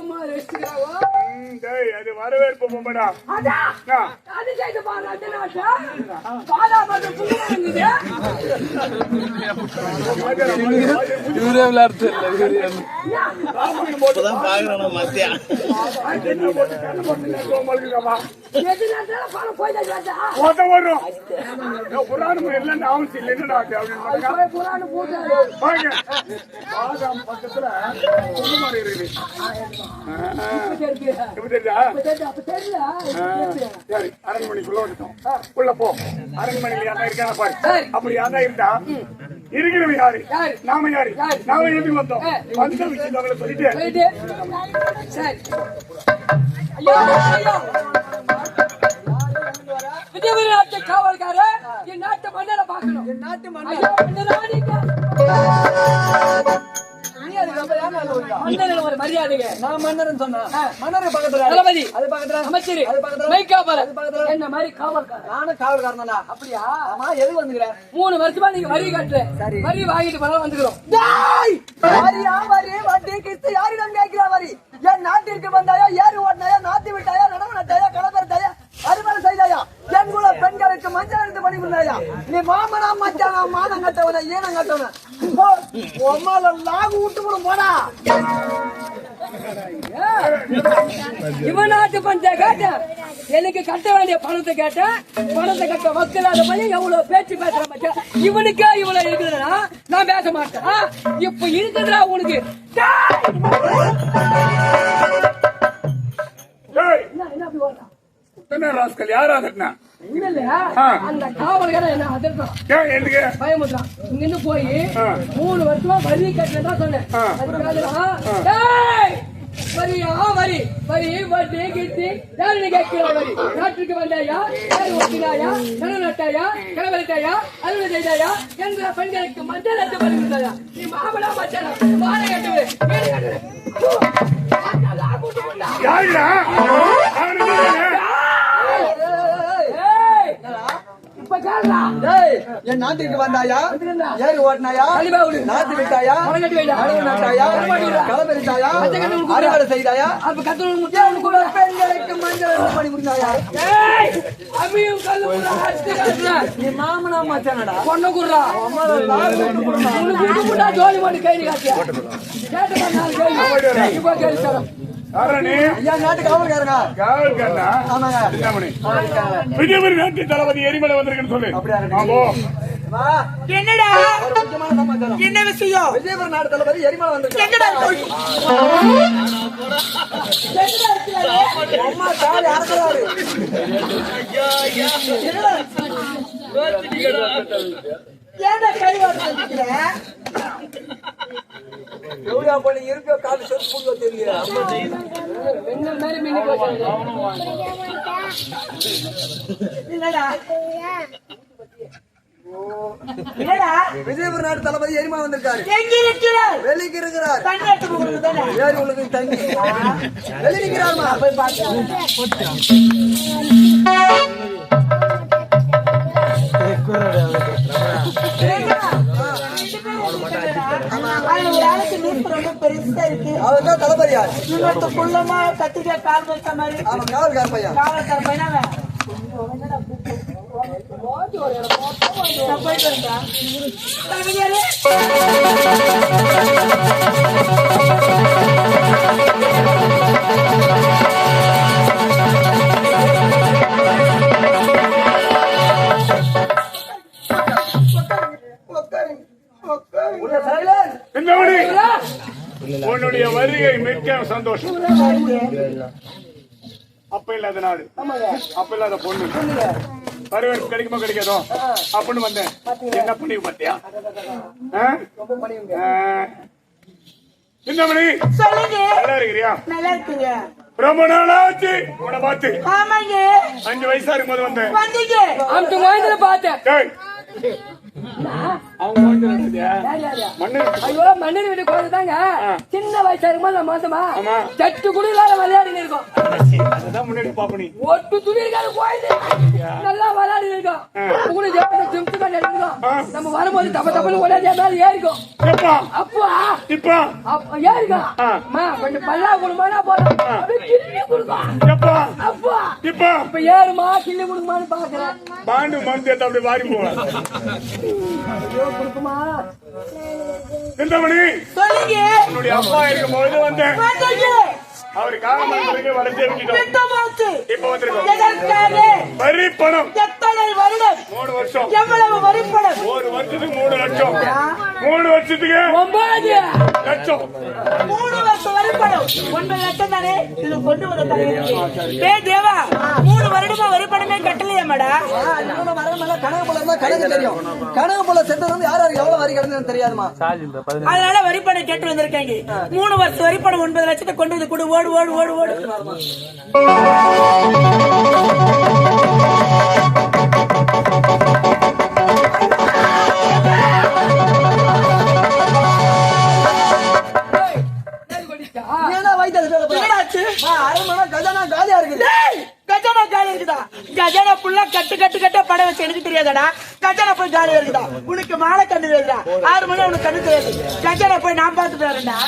அம்மா டேய், அது வரவேற்பு அது? பாரு அந்த நாட்டை? பாலா இவரே விளையாடுறது இப்பதான் பாக்குறேன் மத்தியா புராணம் இல்லைன்னு அவசியம் இல்லை என்னடா அது அப்படின்னு பாருங்க. புறான்னு போட்டாரு பாருங்க. பாதாம் பக்கத்துல அரண்மனைக்குள்ள வந்துட்டோம் உள்ள போ அரண்மனையில் யாரா இருக்கான பாரு. அப்படி யாரா இருந்தா இருக்கிறவன் யாரு? நாம யாரு? நாம எதுக்கு வந்தோம். வந்த விஷயத்தை அவங்களை சொல்லிட்டு விஜயபுரி நாட்டு காவல்கார என் நாட்டு மன்னரை பார்க்கணும். என் நாட்டு மன்னர். ஒரு மரியாதைங்க. நான் மன்னர்னு. மன்னர் பக்கத்துல. தளபதி. அது பக்கத்துல. அமைச்சர். அது பக்கத்துல. மைக்காபல அது பக்கத்துல. என்ன மாதிரி காவல்கார நானும் காவல்காரன் அப்படியா? ஆமா எது வந்துக்கிறேன்? மூணு வருஷமா நீங்க வரி கட்டுற. வரி வாங்கிட்டு போனா வந்துக்கிறோம். வரியா வரி? வட்டி கிஸ்து யாரிடம் கேட்கிறா வரி? என் நாட்டிற்கு வந்தாயா? ஏறு ஓட்டினாயா? நாத்தி விட்டாயா? நடவு நட்டாயா கலப்பெடுத்தாயா அறுவடை செய்தாயா பெண்களுக்கு மஞ்சள் எடுத்து பணி பண்ணாயா நீ மாமனா மச்சானா மானம் கட்டவன ஈனம் கட்டவன? உம்மால லாகு விட்டு கூட போடா. இவன் நாட்டு பஞ்ச கேட்டேன் எனக்கு கட்ட வேண்டிய பணத்தை கேட்டேன் பணத்தை கட்ட வக்கலாத பையன் எவ்வளவு பேச்சு பேசுற மச்சான்? இவனுக்கே இவ்வளவு இருக்குதுன்னா நான் பேச மாட்டேன். இப்ப இருக்குதுடா உனக்கு. என்ன ராஸ்கல்? யாரா கட்டினா. அந்த காவல்கார என்ன அதிர்தான் ஏன் எனக்கு பயமுறான் இங்க இருந்து போய். மூணு வருஷமா வரி கட்டலடா சொன்னேன். வரியா வரி. வரி வட்டி கிட்டி. யாரு கேட்கிற வரி? நாட்டுக்கு வந்தாயா? யாரு நட்டாயா கிளவரிட்டாயா அறுவை செய்தாயா? என்ற பெண்களுக்கு மஞ்சள் எடுத்து வருகிறாயா நீ மாமலா மச்சானா? மாலை கட்டுவே வீடு கட்டுவே யாருடா? என் நாட்டிற்கு வந்தாயா? ஏறு ஓட்டினாயா. நாத்து விட்டாயா? நட்டாயா? அறுவடை செய்தாயா? முட்டை பெண்களுக்கு மஞ்சள் பணி நீ மாமனா மச்சானடா. பொண்ணு குடுறா. உனக்கு உடுப்புடா ஜோலி பண்ணி கைது காட்டியா? கேட்டு நாட்டு தளபதி எரிமலை வந்திருக்குன்னு சொல்லு. என்னடா? என்ன விஷயம்? விஜயபுரம் நாடு தளபதி எரிமலை வந்திருக்கு எங்கடா போய் அம்மா கால் அறக்குறாரு. ஏன்டா கை வாங்கிக்கிற எவ்வளோ பண்ணி இருக்க கால் செருப்பு புங்க தெரியல என்ன மாதிரி மின்னி போச்சு இல்லடா என்னடா விஜயபுரம் நாடு தளபதி எரிமலை வந்திருக்காரு வெளிக்கு இருக்கிறார் ஏறி உங்களுக்கு தண்ணி. வெளி நிக்கிறாருமா போய் பார்த்து ரொம்ப பெருசா இருக்கு. அவர் தான் தளபதி யார் இன்னொருத்த குள்ளமா கத்திரிக்காய் கால் வச்ச மாதிரி அவன் நான் போயிட்டு வரேன்டா. தளபதியாரே. உள்ள சைலன் சிந்தாமணி உன்னுடைய வருகை மிக்க சந்தோஷம். அப்ப இல்லாத நாடு. அப்ப இல்லாத பொண்ணு. வரவேற்பு கிடைக்குமா கிடைக்காதோ? அப்படின்னு வந்தேன். என்ன பண்ணி பார்த்தியா. சிந்தாமணி சொல்லுங்க. நல்லா இருக்கிறியா? நல்லா இருக்குங்க. ரொம்ப நாளாச்சு. பார்த்து. ஆமாங்க. அஞ்சு வயசா இருக்கும்போது வந்தேன். அந்த பார்த்தேன் மண்ணில் வீட்டு குழந்தை தாங்க சின்ன வயசா இருக்கும்போது நான் மோசமா. சட்டு குடியிலாத விளையாடி இருக்கோம். ஒட்டு துணி இருக்காது குழந்தை நல்லா விளையாடி இருக்கோம். உங்களுக்கு பண்ணி இருக்கோம். நம்ம வரும்போது தப்ப தப்பன்னு ஒரே மேல ஏறிக்கும் அப்போ. இப்பா? அப்ப ஏறிக்கும் ஆ. அம்மா கொஞ்சம் பல்லா கொடுமானா போதும் அப்படியே கிள்ளி கொடுக்கும் எப்பா? அப்பா. இப்பா? இப்ப ஏறுமா கிள்ளி கொடுக்குமான்னு பாக்குறேன். பாண்டு மருந்து எடுத்து அப்படி வாரி போகலாம் ஐயோ கொடுக்குமா? சிந்தாமணி! சொல்லுங்க. உன்னுடைய அப்பா இருக்கும் பொழுது வந்தேன். அவர் வளர்ச்சி விட்டுட்டோம் திட்டமாச்சு இப்ப வந்திருக்கோம். வரி பணம் எத்தனை வருடம்? மூணு வருஷம். எவ்வளவு வரிப்படம் ஒரு வருஷத்துக்கு மூணு லட்சம். மூணு வருஷத்துக்கு ஒன்பது. லட்சம். மூணு ஒன்பது லட்சம் தானே? இது கொண்டு வர தலைவருக்கு தேவா மூணு வருடமா வரிப்படமே கட்டலையா மேடா? இன்னொன்னு வரணும்னா கணக்கு போல கணக்கு தெரியும் கணக்கு போல சென்றது வந்து யார் எவ்வளவு வரி கிடந்ததுன்னு தெரியாதுமா அதனால வரிப்பணம் கேட்டு வந்திருக்காங்க. மூணு வருஷம் வரிப்பணம் ஒன்பது லட்சத்தை கொண்டு வந்து கொடு. ஓடு ஓடு ஓடு ஓடு. என்னடாச்சு அரண்மனை கஜானா காலியா இருக்குது. கஜானா காலி இருக்குதா? கஜானா ஃபுல்லா கட்டு கட்டு கட்ட படம் வச்சு எனக்கு தெரியாதடா. கஜானா போய் காலி இருக்குதா? உனக்கு மாலை கண்ணு தெரியுதா ஆறு மணி உனக்கு கண்ணு தெரியாது. கஜானா போய் நான் பார்த்துட்டு வரேன்டா.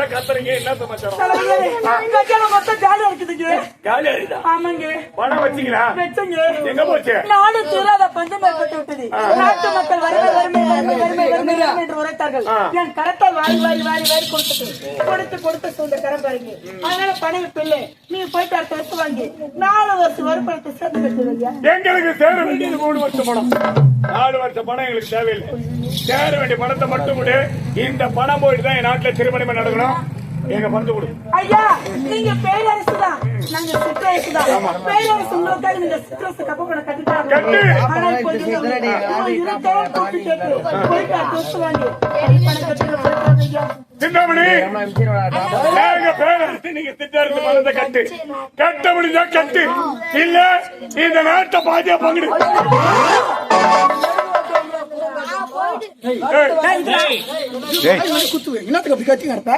வந்தா கத்துறீங்க? என்ன சமாச்சாரம்? ஆமாங்க. பணம் வச்சீங்களா? வச்சங்க. எங்க போச்சு? நாடு தீராத பஞ்சம் ஏற்பட்டு விட்டது நாட்டு மக்கள் வறுமை வறுமை வறுமை வறுமை வறுமை வறுமை என்று உரைத்தார்கள். என் கரத்தால் வாரி வாரி வாரி வாரி கொடுத்துட்டு கொடுத்து கொடுத்து சூழ்ந்த கரம் பாருங்க. அதனால பணம் பிள்ளை நீ போயிட்டு அடுத்த வருஷம் வாங்கி. நாலு வருஷம் சேர்த்து கட்டுவீங்க எங்களுக்கு சேர வேண்டியது மூணு வருஷம் பணம். நாலு வருஷம் பணம் எங்களுக்கு தேவையில்லை. சேர வேண்டிய பணத்தை மட்டும் இந்த பணம் போயிட்டு தான் என் நாட்டுல திருமணம் நடக்கணும். எங்க கொடு. ஐயா நீங்க பேரரசு தான் நாங்க சிற்றரசு தான் பேரரசு உங்களுக்காக நீங்க சிற்றரசு கப்ப பணம் கட்டிட்டாங்க கட்டு. ஆனா இருபத்தாயிரம் கூட்டு கேட்டு போயிட்டு வாங்கி பணம் ஐயா. பேரரசு? நீங்க கட்டு. கட்ட முடிஞ்சா கட்டு. இல்ல இந்த நாட்டை பாதியா பங்கிடு. என்னத்துக்கு அப்படி கத்தி கிடப்ப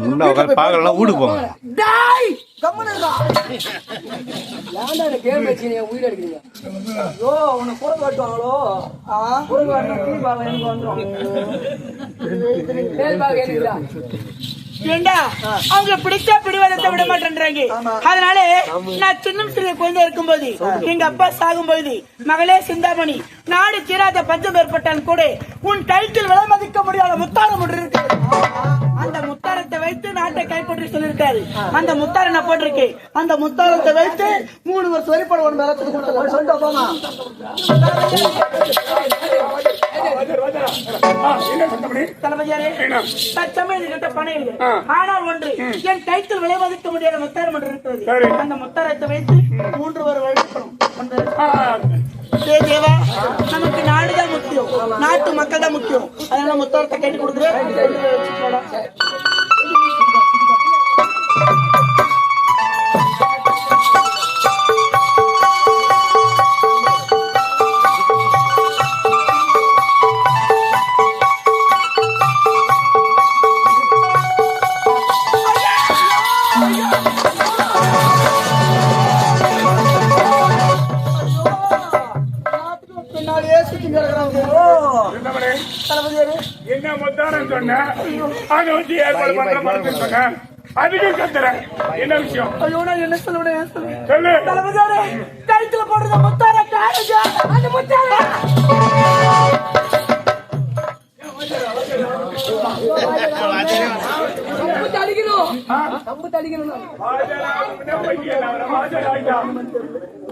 முன்ன உட்காந்து பார்க்கலாம் வீடு போங்க டாய் கேம் வச்சு நீ உயிர் எடுக்கிறீங்க ஐயோ உன்னை கூட காட்டுவாங்களோ ஆ கூட காட்டினா எனக்கு ஏண்டா? அவங்க பிடிச்சா பிடிவாதத்தை விட மாட்டேன்றாங்க. அதனால நான் சின்னம் சிறிய குழந்தை இருக்கும்போது எங்க அப்பா சாகும்போது மகளே சிந்தாமணி நாடு தீராத பஞ்சம் ஏற்பட்டால் கூட உன் கழுத்தில் விலை மதிக்க முடியாத முத்தாரம் ஒன்று இருக்கு. அந்த முத்தாரத்தை வைத்து நாட்டை கைப்பற்றி சொல்லியிருக்காரு. அந்த முத்தாரம் நான் போட்டிருக்கேன். அந்த முத்தாரத்தை வைத்து மூணு வருஷம் வரைப்பட ஒன்று சொல்லிட்டு போமா பணம் இல்லை. ஆனால் ஒன்று என் கைத்தில் விலை மதிக்க முடியாத முத்தாரம் ஒன்று. இருக்கிறது. அந்த முத்தாரத்தை வைத்து மூன்று ஒரு ஏ தேவா நமக்கு நாடுதான் முக்கியம். நாட்டு மக்கள் தான் முக்கியம். அதனால முத்தாரத்தை கேட்டு கொடுக்குறேன். முத்தாரம் சொன்ன அதை வச்சு ஏற்பாடு பண்ற பணத்தை சொன்ன அதுக்கும் கத்துறேன். என்ன விஷயம்? ஐயோ நான் என்ன சொல்லுவேன் ஏன் சொல்லுவேன் சொல்லு? தளபதியாரே கழுத்துல போடுற முத்தார காணுங்க. அந்த முத்தார. தம்பு தடிக்கணும்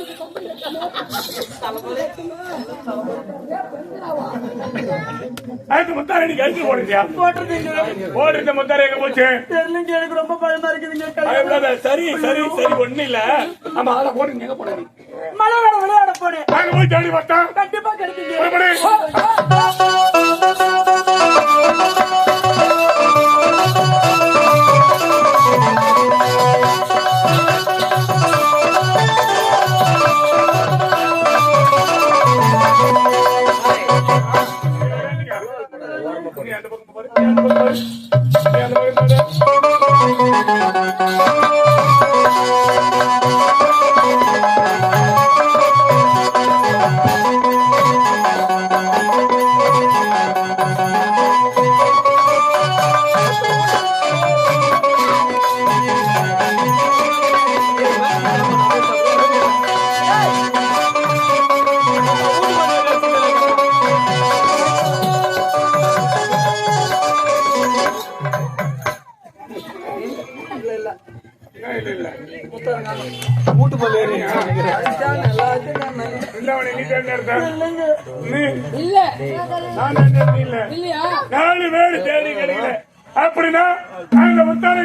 ரேப். எப்போ படிக்க கம்பெனி அதுக்கு முத்தாரை நீ கழிச்சு போடுறியா? போடு இந்த முத்தாரை எங்க போச்சு? தெரியலங்க எனக்கு ரொம்ப பயமா இருக்குதுங்க சரி சரி சரி ஒண்ணு இல்ல. ஆமா அதை போட்டு எங்க போட நீ? மழை விளையாட அங்க போய் தேடி பார்த்தா? கண்டிப்பா கிடைக்குங்க. நாலு பேர் தேடி கிடைக்கல. அப்படின்னா அந்த முத்தாரை